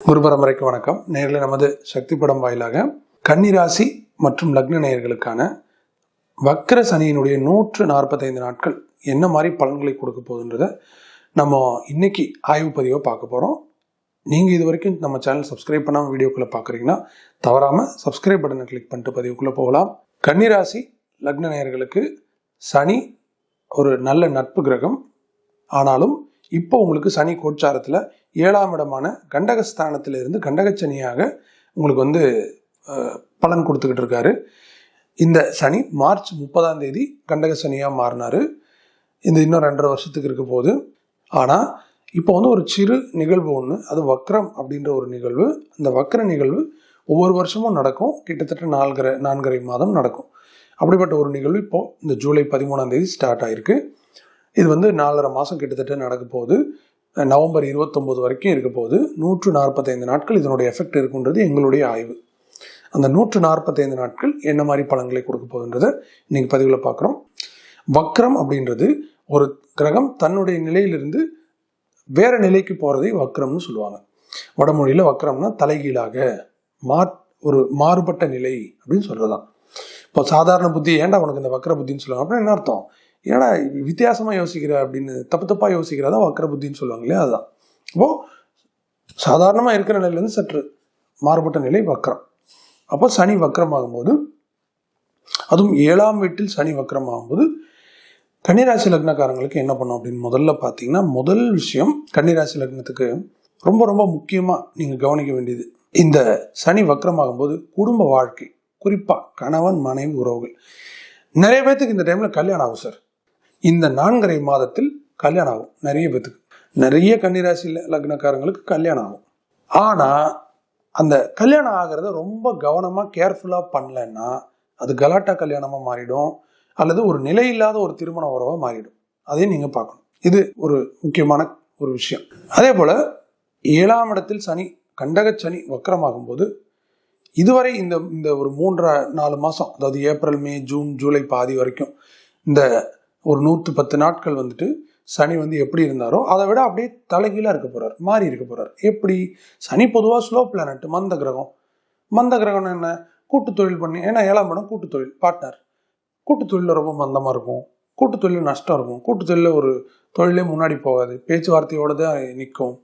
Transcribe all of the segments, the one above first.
குரு பரம்பரைக்கு வணக்கம். நேரில் நமது சக்தி படம் வாயிலாக கன்னிராசி மற்றும் லக்ன நேயர்களுக்கான வக்கர சனியினுடைய நூற்று நாற்பத்தைந்து நாட்கள் என்ன மாதிரி பலன்களை கொடுக்க போகுதுன்றத நம்ம இன்னைக்கு ஆய்வு பதிவை பார்க்க போகிறோம் நீங்கள் இது வரைக்கும் நம்ம சேனல் சப்ஸ்கிரைப் பண்ணாமல் வீடியோக்குள்ளே பார்க்குறீங்கன்னா தவறாமல் சப்ஸ்கிரைப் பட்டனை கிளிக் பண்ணிட்டு பதிவுக்குள்ளே போகலாம். கன்னிராசி லக்ன நேயர்களுக்கு சனி ஒரு நல்ல நட்பு கிரகம். ஆனாலும் இப்போ உங்களுக்கு சனி கோச்சாரத்தில் ஏழாம் இடமான கண்டகஸ்தானத்திலிருந்து கண்டகச்சனியாக உங்களுக்கு வந்து பலன் கொடுத்துக்கிட்டு இருக்காரு. இந்த சனி மார்ச் முப்பதாம் தேதி கண்டக சனியாக மாறினாரு. இந்த இன்னும் ரெண்டரை வருஷத்துக்கு இருக்க போகுது. ஆனால் இப்போ வந்து ஒரு சிறு நிகழ்வு ஒன்று அது வக்ரம் அப்படின்ற ஒரு நிகழ்வு. அந்த வக்ர நிகழ்வு ஒவ்வொரு வருஷமும் நடக்கும். கிட்டத்தட்ட நான்கரை நான்கரை மாதம் நடக்கும். அப்படிப்பட்ட ஒரு நிகழ்வு இப்போ இந்த ஜூலை பதிமூணாம் தேதி ஸ்டார்ட் ஆயிருக்கு. இது வந்து நாலரை மாதம் கிட்டத்தட்ட நடக்க போகுது. நவம்பர் இருபத்தொம்போது வரைக்கும் இருக்க போகுது. நூற்று நாற்பத்தைந்து நாட்கள் இதனுடைய எஃபெக்ட் இருக்குன்றது எங்களுடைய ஆய்வு. அந்த நூற்று நாற்பத்தைந்து நாட்கள் என்ன மாதிரி பலன்களை கொடுக்க போகுதுன்றதை இன்னைக்கு பதிவில் பார்க்குறோம். வக்ரம் அப்படின்றது ஒரு கிரகம் தன்னுடைய நிலையிலிருந்து வேற நிலைக்கு போகிறதை வக்ரம்னு சொல்லுவாங்க. வடமொழியில் வக்ரம்னா தலைகீழாக மா ஒரு மாறுபட்ட நிலை அப்படின்னு சொல்கிறதான் இப்போ சாதாரண புத்தி ஏன்டா உனக்கு இந்த வக்ர புத்தின்னு சொல்லுவாங்க அப்படின்னா என்ன அர்த்தம்? ஏன்னா வித்தியாசமாக யோசிக்கிற அப்படின்னு தப்பு தப்பாக யோசிக்கிறதா வக்கர புத்தின்னு சொல்லுவாங்க இல்லையா அதுதான். அப்போ சாதாரணமாக இருக்கிற நிலையிலேருந்து சற்று மாறுபட்ட நிலை வக்கரம் அப்போ சனி வக்ரமாகும்போது அதுவும் ஏழாம் வீட்டில் சனி வக்ரமாகும்போது கன்னிராசி லக்னக்காரங்களுக்கு என்ன பண்ணும் அப்படின்னு முதல்ல பார்த்தீங்கன்னா முதல் விஷயம் கன்னிராசி லக்னத்துக்கு ரொம்ப ரொம்ப முக்கியமாக நீங்கள் கவனிக்க வேண்டியது. இந்த சனி வக்ரமாகும்போது குடும்ப வாழ்க்கை குறிப்பாக கணவன் மனைவி உறவுகள். நிறைய பேர்த்துக்கு இந்த டைமில் கல்யாணம் ஆகும் சார் இந்த நான்கரை மாதத்தில் கல்யாணம் ஆகும் நிறைய பேர்த்துக்கு நிறைய கன்னிராசி லக்னக்காரங்களுக்கு கல்யாணம் ஆகும் ஆனால் அந்த கல்யாணம் ஆகிறத ரொம்ப கவனமாக கேர்ஃபுல்லாக பண்ணலன்னா அது கலாட்டா கல்யாணமாக மாறிடும். அல்லது ஒரு நிலை இல்லாத ஒரு திருமண உறவாக மாறிடும். அதையும் நீங்கள் பார்க்கணும். இது ஒரு முக்கியமான ஒரு விஷயம். அதே போல் ஏழாம் இடத்தில் சனி கண்டக சனி வக்கரமாகும்போது இதுவரை இந்த இந்த ஒரு மூன்றரை நாலு மாதம் அதாவது ஏப்ரல் மே ஜூன் ஜூலை பாதி வரைக்கும் இந்த ஒரு நூற்று பத்து நாட்கள் வந்துட்டு சனி வந்து எப்படி இருந்தாரோ அதை விட அப்படியே தலைகீழாக இருக்க போகிறார் மாறி இருக்க போகிறார் எப்படி? சனி பொதுவாக ஸ்லோ பிளானட் மந்த கிரகம். மந்த கிரகம் என்ன? கூட்டு தொழில் பண்ணி ஏன்னா ஏழாம் படம் கூட்டு தொழில் பார்ட்னர் கூட்டு தொழிலில் ரொம்ப மந்தமாக இருக்கும். கூட்டு தொழிலில் நஷ்டம் இருக்கும். கூட்டு தொழிலில் ஒரு தொழிலே முன்னாடி போகாது. பேச்சுவார்த்தையோடு தான் நிற்கும்.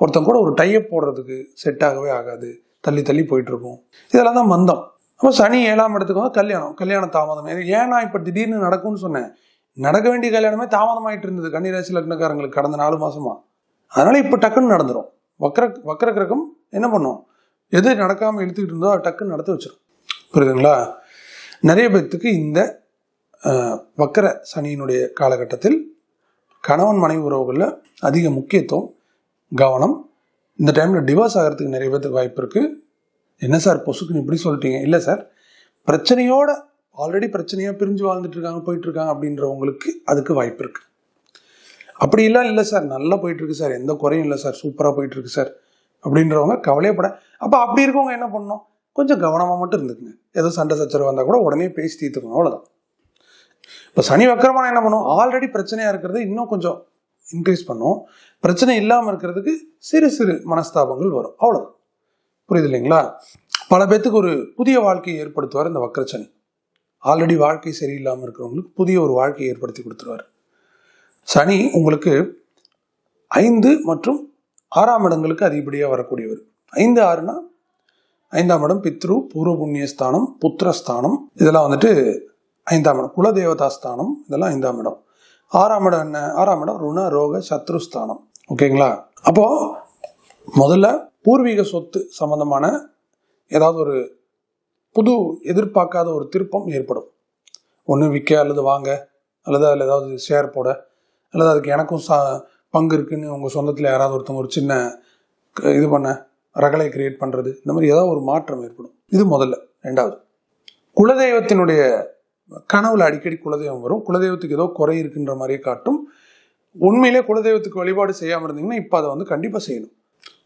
ஒருத்தன் கூட ஒரு டையப் போடுறதுக்கு செட் ஆகவே ஆகாது. தள்ளி தள்ளி போயிட்டுருக்கும் இதெல்லாம் தான் மந்தம். அப்போ சனி ஏழாம் இடத்துக்கு வந்து கல்யாணம் கல்யாணம் தாமதம். ஏன்னா இப்போ திடீர்னு நடக்கும்னு சொன்னேன். நடக்க வேண்டிய கல்யாணமே தாமதமாயிட்டு இருந்தது கன்னிராசி லக்னக்காரங்களுக்கு கடந்த நாலு மாசமா. அதனால இப்போ டக்குன்னு நடந்துரும். வக்கர வக்கர கிரகம் என்ன பண்ணும்? எது நடக்காம இழுத்துக்கிட்டு இருந்தோ அதை டக்குன்னு நடத்தி வச்சிடும் புரியுதுங்களா? நிறைய பேர்த்துக்கு இந்த வக்கர சனியினுடைய காலகட்டத்தில் கணவன் மனைவி உறவுகளில் அதிக முக்கியத்துவம் கவனம் இந்த டைமில் டிவோர்ஸ் ஆகிறதுக்கு நிறைய பேர்த்துக்கு வாய்ப்பு இருக்குது என்ன சார் பொசுக்குன்னு இப்படி சொல்லிட்டீங்க? இல்லை சார் பிரச்சனையோட ஆல்ரெடி பிரச்சனையாக பிரிஞ்சு வாழ்ந்துட்டு இருக்காங்க போயிட்டு இருக்காங்க அப்படின்றவங்களுக்கு அதுக்கு வாய்ப்பு இருக்கு. அப்படி இல்லை இல்லை சார் நல்லா போயிட்டு இருக்கு சார். எந்த குறையும் இல்லை சார். சூப்பராக போயிட்டு இருக்கு சார். அப்படின்றவங்க கவலையப்பட அப்போ அப்படி இருக்கவங்க என்ன பண்ணணும்? கொஞ்சம் கவனமாக மட்டும் இருந்துக்குங்க. ஏதோ சண்டை சச்சரவு வந்தால் கூட உடனே பேசி தீர்த்துக்கணும். அவ்வளோதான் இப்போ சனி வக்கரமான என்ன பண்ணும்? ஆல்ரெடி பிரச்சனையாக இருக்கிறது இன்னும் கொஞ்சம் இன்க்ரீஸ் பண்ணும். பிரச்சனை இல்லாமல் இருக்கிறதுக்கு சிறு சிறு மனஸ்தாபங்கள் வரும். அவ்வளோதான் புரியுது இல்லைங்களா? பல பேர்த்துக்கு ஒரு புதிய வாழ்க்கையை ஏற்படுத்துவார் இந்த வக்கரச்சனி ஆல்ரெடி வாழ்க்கை சரியில்லாமல் இருக்கிறவங்களுக்கு புதிய ஒரு வாழ்க்கையை ஏற்படுத்தி கொடுத்துருவார். சனி உங்களுக்கு ஐந்து மற்றும் ஆறாம் இடங்களுக்கு அதிகப்படியாக வரக்கூடியவர். ஐந்து ஆறுனா ஐந்தாம் இடம் பித்ரு பூர்வ புண்ணியஸ்தானம் புத்திரஸ்தானம் இதெல்லாம் வந்துட்டு ஐந்தாம் இடம். குலதேவதா ஸ்தானம் இதெல்லாம் ஐந்தாம் இடம். ஆறாம் இடம் என்ன? ஆறாம் இடம் ருண ரோக சத்ரு ஸ்தானம். ஓகேங்களா? அப்போ முதல்ல பூர்வீக சொத்து சம்பந்தமான ஏதாவது ஒரு புது எதிர்பார்க்காத ஒரு திருப்பம் ஏற்படும். ஒன்று விற்க அல்லது வாங்க அல்லது அதில் ஏதாவது ஷேர் போட அல்லது அதுக்கு எனக்கும் சா பங்கு இருக்குன்னு உங்கள் சொந்தத்தில் யாராவது ஒருத்தவங்க ஒரு சின்ன க- இது பண்ண ரகளை கிரியேட் பண்ணுறது இந்த மாதிரி ஏதாவது ஒரு மாற்றம் ஏற்படும். இது முதல்ல. ரெண்டாவது குலதெய்வத்தினுடைய கனவுல அடிக்கடி குலதெய்வம் வரும். குலதெய்வத்துக்கு ஏதோ குறை இருக்குன்ற மாதிரியே காட்டும். உண்மையிலே குலதெய்வத்துக்கு வழிபாடு செய்யாமல் இருந்தீங்கன்னா இப்போ அதை வந்து கண்டிப்பாக செய்யணும்.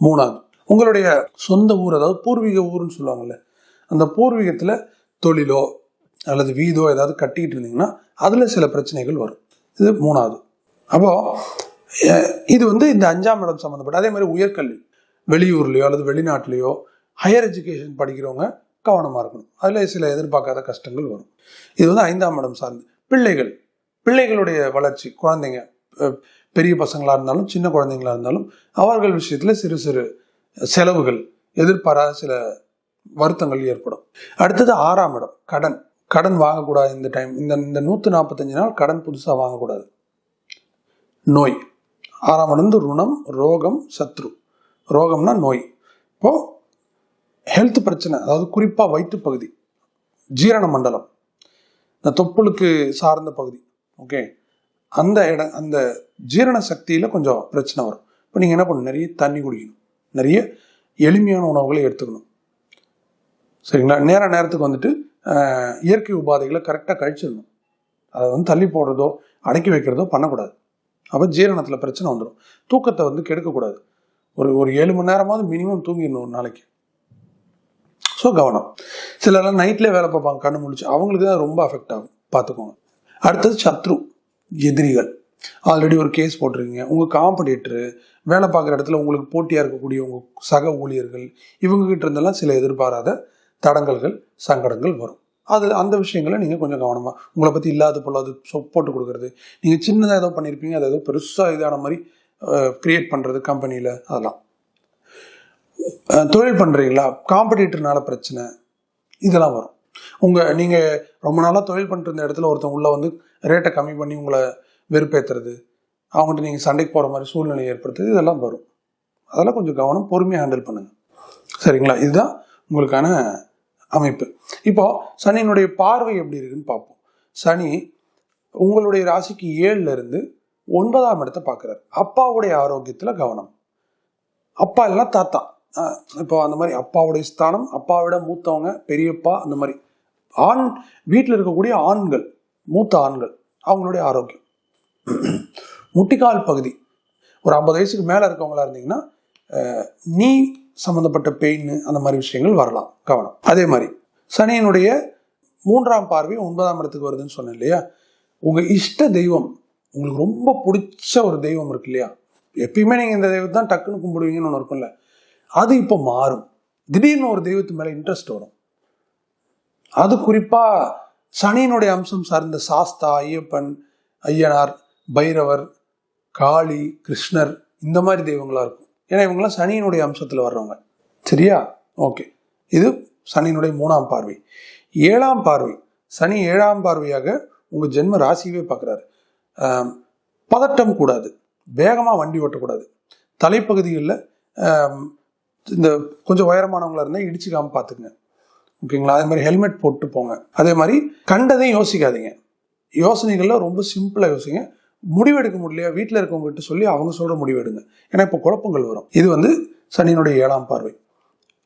மூணாவது உங்களுடைய சொந்த ஊர் அதாவது பூர்வீக ஊர்னு சொல்லுவாங்கல்ல அந்த பூர்வீகத்தில் தொழிலோ அல்லது வீதோ ஏதாவது கட்டிக்கிட்டு இருந்தீங்கன்னா அதில் சில பிரச்சனைகள் வரும். இது மூணாவது. அப்போது இது வந்து இந்த அஞ்சாம் இடம் சம்மந்தப்பட்ட அதே மாதிரி உயர்கல்வி வெளியூர்லேயோ அல்லது வெளிநாட்டிலேயோ ஹையர் எஜுகேஷன் படிக்கிறவங்க கவனமாக இருக்கணும். அதில் சில எதிர்பார்க்காத கஷ்டங்கள் வரும். இது வந்து ஐந்தாம் இடம் சார்ந்து. பிள்ளைகள் பிள்ளைகளுடைய வளர்ச்சி குழந்தைங்க பெரிய பசங்களாக இருந்தாலும் சின்ன குழந்தைங்களா இருந்தாலும் அவர்கள் விஷயத்தில் சிறு சிறு செலவுகள் எதிர்பாராத சில வருத்தங்கள் ஏற்படும். அடுத்தது ஆறாம் இடம் கடன். கடன் வாங்கக்கூடாது இந்த டைம் இந்த இந்த நூற்றி நாற்பத்தஞ்சு நாள் கடன் புதுசாக வாங்கக்கூடாது. நோய். ஆறாம் இடம் வந்து ருணம் ரோகம் சத்ரு. ரோகம்னா நோய். இப்போது ஹெல்த் பிரச்சனை அதாவது குறிப்பாக வயிற்று பகுதி. ஜீரண மண்டலம். இந்த தொப்புளுக்கு சார்ந்த பகுதி. ஓகே அந்த இடம் அந்த ஜீரண சக்தியில் கொஞ்சம் பிரச்சனை வரும். இப்போ நீங்கள் என்ன பண்ணணும்? நிறைய தண்ணி குடிக்கணும். நிறைய எளிமையான உணவுகளை எடுத்துக்கணும். சரிங்களா? நேர நேரத்துக்கு வந்துட்டு இயற்கை உபாதைகளை கரெக்டாக கழிச்சிடணும். அதை வந்து தள்ளி போடுறதோ அடக்கி வைக்கிறதோ பண்ணக்கூடாது. அப்போ ஜீரணத்தில் பிரச்சனை வந்துடும் தூக்கத்தை வந்து கெடுக்கக்கூடாது. ஒரு ஒரு ஏழு மணி நேரமாவது மினிமம் தூங்கிடணும் ஒரு நாளைக்கு. ஸோ கவனம். சிலர்லாம் நைட்லேயே வேலை பார்ப்பாங்க கண்ணு முடிச்சு அவங்களுக்கு தான் ரொம்ப அஃபெக்ட் ஆகும். பார்த்துக்கோங்க. அடுத்தது சத்ரு எதிரிகள். ஆல்ரெடி ஒரு கேஸ் போட்டிருக்கீங்க. உங்கள் காம்படிட்டரு வேலை பார்க்குற இடத்துல உங்களுக்கு போட்டியாக இருக்கக்கூடிய உங்கள் சக ஊழியர்கள் இவங்ககிட்ட இருந்தெல்லாம் சில எதிர்பாராத தடங்கல்கள் சங்கடங்கள் வரும். அது அந்த விஷயங்களை நீங்கள் கொஞ்சம் கவனமாக உங்களை பற்றி இல்லாத பொல்லாது அது போட்டு கொடுக்குறது. நீங்கள் சின்னதாக ஏதோ பண்ணியிருப்பீங்க அதை ஏதோ பெருசாக இதான மாதிரி க்ரியேட் பண்ணுறது கம்பெனியில் அதெல்லாம். தொழில் பண்ணுறீங்களா காம்படிட்டர்னால பிரச்சனை இதெல்லாம் வரும். உங்கள் நீங்கள் ரொம்ப நாளாக தொழில் பண்ணிட்டு இருந்த இடத்துல ஒருத்தன் உள்ள வந்து ரேட்டை கம்மி பண்ணி உங்களை வெறுப்பேற்றுறது அவங்ககிட்ட நீங்கள் சண்டைக்கு போகிற மாதிரி சூழ்நிலை ஏற்படுத்துறது இதெல்லாம் வரும். அதெல்லாம் கொஞ்சம் கவனம் பொறுமையாக ஹேண்டில் பண்ணுங்கள் சரிங்களா? இதுதான் உங்களுக்கான அமைப்பு. இப்போ சனியினுடைய பார்வை எப்படி இருக்குன்னு பார்ப்போம். சனி உங்களுடைய ராசிக்கு ஏழுல இருந்து ஒன்பதாம் இடத்தை பார்க்குறாரு. அப்பாவுடைய ஆரோக்கியத்தில் கவனம். அப்பா இல்லைன்னா தாத்தா. இப்போ அந்த மாதிரி அப்பாவுடைய ஸ்தானம் அப்பாவிட மூத்தவங்க பெரியப்பா அந்த மாதிரி. ஆண் வீட்டில் இருக்கக்கூடிய ஆண்கள் மூத்த ஆண்கள் அவங்களுடைய ஆரோக்கியம். முட்டிக்கால் பகுதி. ஒரு ஐம்பது வயசுக்கு மேலே இருக்கவங்களா இருந்தீங்கன்னா நீ சம்மந்தப்பட்ட பெயின் அந்த மாதிரி விஷயங்கள் வரலாம். கவனம். அதே மாதிரி சனியினுடைய மூன்றாம் பார்வை ஒன்பதாம் இடத்துக்கு வருதுன்னு சொன்னேன் இல்லையா? உங்கள் இஷ்ட தெய்வம் உங்களுக்கு ரொம்ப பிடிச்ச ஒரு தெய்வம் இருக்கு இல்லையா? எப்பயுமே நீங்கள் இந்த தெய்வத்தை தான் டக்குன்னு கும்பிடுவீங்கன்னு ஒன்று இருக்கும்ல. அது இப்போ மாறும். திடீர்னு ஒரு தெய்வத்து மேலே இன்ட்ரெஸ்ட் வரும். அது குறிப்பாக சனியினுடைய அம்சம் சார்ந்த சாஸ்தா ஐயப்பன் ஐயனார் பைரவர் காளி கிருஷ்ணர் இந்த மாதிரி தெய்வங்களாக இருக்கும். ஏன்னா இவங்கெல்லாம் சனியினுடைய அம்சத்தில் வர்றவங்க. சரியா? ஓகே. இது சனியினுடைய மூணாம் பார்வை. ஏழாம் பார்வை. சனி ஏழாம் பார்வையாக உங்கள் ஜென்ம ராசியவே பார்க்குறாரு. பதட்டம் கூடாது. வேகமாக வண்டி ஓட்டக்கூடாது. தலைப்பகுதிகளில் இந்த கொஞ்சம் உயரமானவங்களா இருந்தால் இடிச்சுக்காமல் பார்த்துக்குங்க. ஓகேங்களா? அதே மாதிரி ஹெல்மெட் போட்டு போங்க. அதே மாதிரி கண்டதையும் யோசிக்காதீங்க. யோசனைகளில் ரொம்ப சிம்பிளாக யோசிங்க. முடிவெடுக்க முடியலையா? வீட்டில் இருக்கவங்ககிட்ட சொல்லி அவங்க சொல்கிற முடிவெடுங்க. ஏன்னா இப்போ குழப்பங்கள் வரும். இது வந்து சனியினுடைய ஏழாம் பார்வை.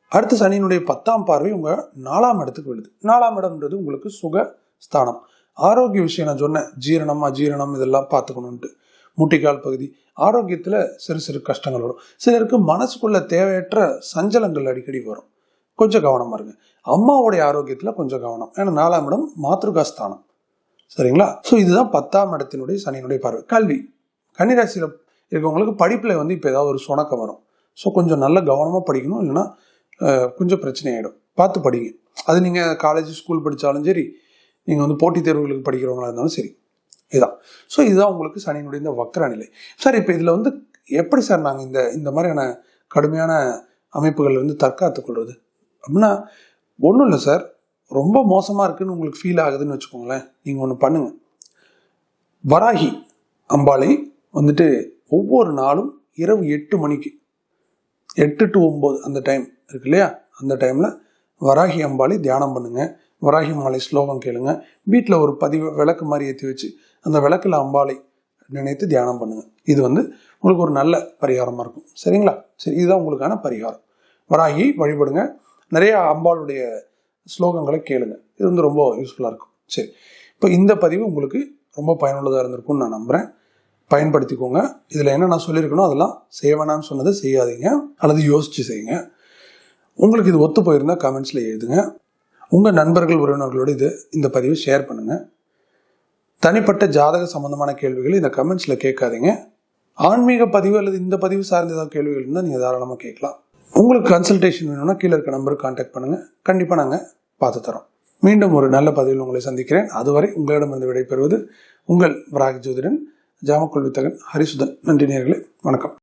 அடுத்து சனியினுடைய பத்தாம் பார்வை உங்கள் நாலாம் இடத்துக்கு விழுது நாலாம் இடம்ன்றது உங்களுக்கு சுக ஸ்தானம். ஆரோக்கிய விஷயம் நான் சொன்னேன். ஜீரணம் அஜீரணம் இதெல்லாம் பார்த்துக்கணுன்ட்டு முட்டிக்கால் பகுதி. ஆரோக்கியத்தில் சிறு சிறு கஷ்டங்கள் வரும். சிலருக்கு மனசுக்குள்ள தேவையற்ற சஞ்சலங்கள் அடிக்கடி வரும். கொஞ்சம் கவனமாக இருங்க. அம்மாவுடைய ஆரோக்கியத்தில் கொஞ்சம் கவனம். ஏன்னா நாலாம் இடம் மாத்ருகா ஸ்தானம். சரிங்களா? ஸோ இதுதான் பத்தாம் இடத்தினுடைய சனியினுடைய பார்வை. கல்வி. கன்னிராசியில் இருக்கவங்களுக்கு படிப்பில் வந்து இப்போ ஏதாவது ஒரு சுணக்கம் வரும். ஸோ கொஞ்சம் நல்ல கவனமாக படிக்கணும். இல்லைன்னா கொஞ்சம் பிரச்சனை ஆகிடும் பார்த்து படிங்க. அது நீங்கள் காலேஜ் ஸ்கூல் படித்தாலும் சரி நீங்கள் வந்து போட்டித் தேர்வுகளுக்கு படிக்கிறவங்களா இருந்தாலும் சரி. இதுதான் ஸோ இதுதான் உங்களுக்கு சனியினுடைய இந்த வக்கர நிலை. சார் இப்போ இதில் வந்து எப்படி சார் நாங்கள் இந்த இந்த மாதிரியான கடுமையான அமைப்புகள் வந்து தற்காத்துக் கொள்வது அப்படின்னா ஒன்றும் இல்லை சார் ரொம்ப மோசமாக இருக்குன்னு உங்களுக்கு ஃபீல் ஆகுதுன்னு வச்சுக்கோங்களேன். நீங்கள் ஒன்று பண்ணுங்கள் வராகி அம்பாளை வந்துட்டு ஒவ்வொரு நாளும் இரவு எட்டு மணிக்கு எட்டு டு ஒம்பது அந்த டைம் இருக்கு இல்லையா? அந்த டைமில் வராகி அம்பாளை தியானம் பண்ணுங்கள் வராகி மாலை ஸ்லோகம் கேளுங்க. வீட்டில் ஒரு பதிவு விளக்கு மாதிரி ஏற்றி வச்சு அந்த விளக்கில் அம்பாளை நினைத்து தியானம் பண்ணுங்கள் இது வந்து உங்களுக்கு ஒரு நல்ல பரிகாரமாக இருக்கும். சரிங்களா? சரி இதுதான் உங்களுக்கான பரிகாரம். வராகி வழிபடுங்க. நிறையா அம்பாளுடைய ஸ்லோகங்களை கேளுங்க. இது வந்து ரொம்ப யூஸ்ஃபுல்லாக இருக்கும். சரி. இப்போ இந்த பதிவு உங்களுக்கு ரொம்ப பயனுள்ளதாக இருந்திருக்கும்னு நான் நம்புகிறேன் பயன்படுத்திக்கோங்க. இதில் என்ன நான் சொல்லியிருக்கணும் அதெல்லாம் செய்ய வேணாம்னு சொன்னதை செய்யாதீங்க. அல்லது யோசித்து செய்யுங்க. உங்களுக்கு இது ஒத்து போயிருந்தால் கமெண்ட்ஸில் எழுதுங்க. உங்கள் நண்பர்கள் உறவினர்களோடு இது இந்த பதிவை ஷேர் பண்ணுங்கள் தனிப்பட்ட ஜாதக சம்பந்தமான கேள்விகள் இந்த கமெண்ட்ஸில் கேட்காதீங்க. ஆன்மீக பதிவு அல்லது இந்த பதிவு சார்ந்த ஏதாவது கேள்விகள் இருந்தால் நீங்கள் தாராளமாக கேட்கலாம். உங்களுக்கு கன்சல்டேஷன் வேணும்னா கீழே இருக்க நம்பருக்கு காண்டாக்ட் பண்ணுங்கள் கண்டிப்பாக நாங்கள் பார்த்து தரோம் மீண்டும் ஒரு நல்ல பதிவில் உங்களை சந்திக்கிறேன். அதுவரை உங்களிடமிருந்து விடைபெறுவது உங்கள் பிராக் ஜோதிடன் ஜாமக்கொள் வித்தகன் ஹரிசுதன். நன்றி நேர்களே வணக்கம்.